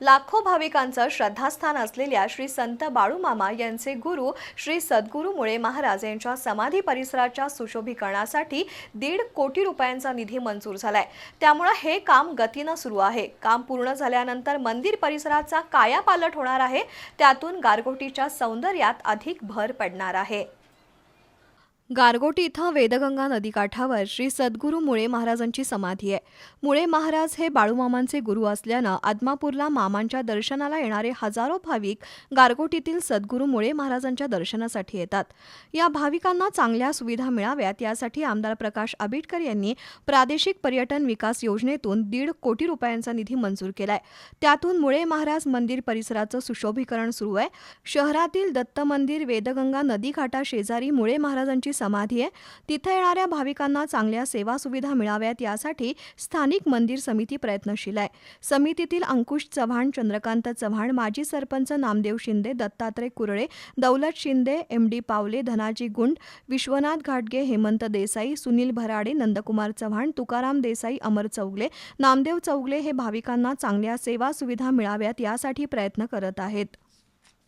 लाखो भाविकांचं श्रद्धास्थान असलेल्या श्री संत बाळूमामा यांचे गुरु श्री सद्गुरू मुळे महाराज यांच्या समाधी परिसराच्या सुशोभीकरणासाठी दीड कोटी रुपयांचा निधी मंजूर झालाय. त्यामुळे हे काम गतीनं सुरू आहे. काम पूर्ण झाल्यानंतर मंदिर परिसराचा कायापालट होणार आहे. त्यातून गारगोटीच्या सौंदर्यात अधिक भर पडणार आहे. गारगोटी इथं वेदगंगा नदीकाठावर श्री सद्गुरू मुळे महाराजांची समाधी आहे. मुळे महाराज हे बाळूमामांचे गुरु असल्यानं आदमापूरला मामांच्या दर्शनाला येणारे हजारो भाविक गारगोटीतील सद्गुरू मुळे महाराजांच्या दर्शनासाठी येतात. या भाविकांना चांगल्या सुविधा मिळाव्यात यासाठी आमदार प्रकाश आंबेडकर यांनी प्रादेशिक पर्यटन विकास योजनेतून दीड कोटी रुपयांचा निधी मंजूर केलाय. त्यातून मुळे महाराज मंदिर परिसराचं सुशोभीकरण सुरू आहे. शहरातील दत्त मंदिर वेदगंगा नदीकाठा शेजारी मुळे महाराजांची समाधी आहे. तिथे येणाऱ्या भाविकांना चांगल्या सेवा सुविधा मिळाव्यात यासाठी स्थानिक मंदिर समिती प्रयत्नशील आहे. समितीतील अंकुश चव्हाण चंद्रकांत चव्हाण माजी सरपंच नामदेव शिंदे दत्तात्रय कुरळे दौलत शिंदे एम डी पावले धनाजी गुंड विश्वनाथ घाटगे हेमंत देसाई सुनील भराडे नंदकुमार चव्हाण तुकाराम देसाई अमर चौगले नामदेव चौगले हे भाविकांना चांगल्या सेवा सुविधा मिळाव्यात यासाठी प्रयत्न करत आहेत.